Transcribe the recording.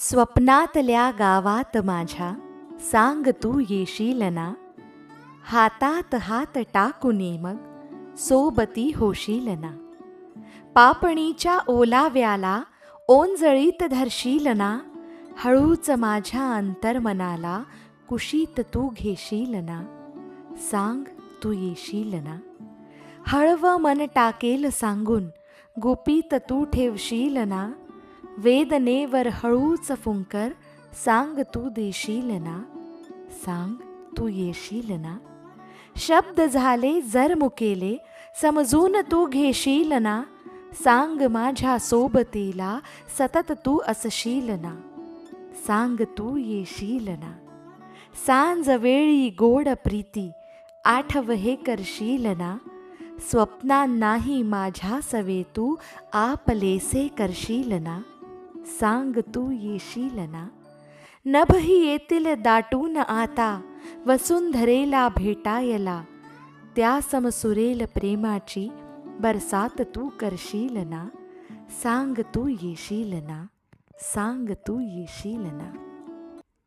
स्वप्नातल्या गावात माझ्या सांग तू येशील ना हातात हात टाकूने मग सोबती होशील ना पापणीच्या ओलाव्याला ओंजळीत धरशील ना हळूच माझ्या अंतर्मनाला कुशीत तू घेशील ना सांग तू येशील ना हळव मन टाकेल सांगून गुपित तू ठेवशील ना वेदनेवर हळूच फुंकर सांग तू देशील ना सांग तू येशील ना शब्द झाले जर मुकेले समजून तू घेशील ना सांग माझ्या सोबतीला सतत तू असशील ना सांग तू येशील ना सांज वेळी गोड प्रीती आठव हे करशील ना स्वप्नांनाही माझ्या सवे तू आपलेसे करशील ना सांग तू येशील ना नभही येतील दाटून आता वसुंधरेला भेटायला. त्या समसुरेल प्रेमाची बरसात तू करशील ना सांग तू येशील ना सांग तू येशील ना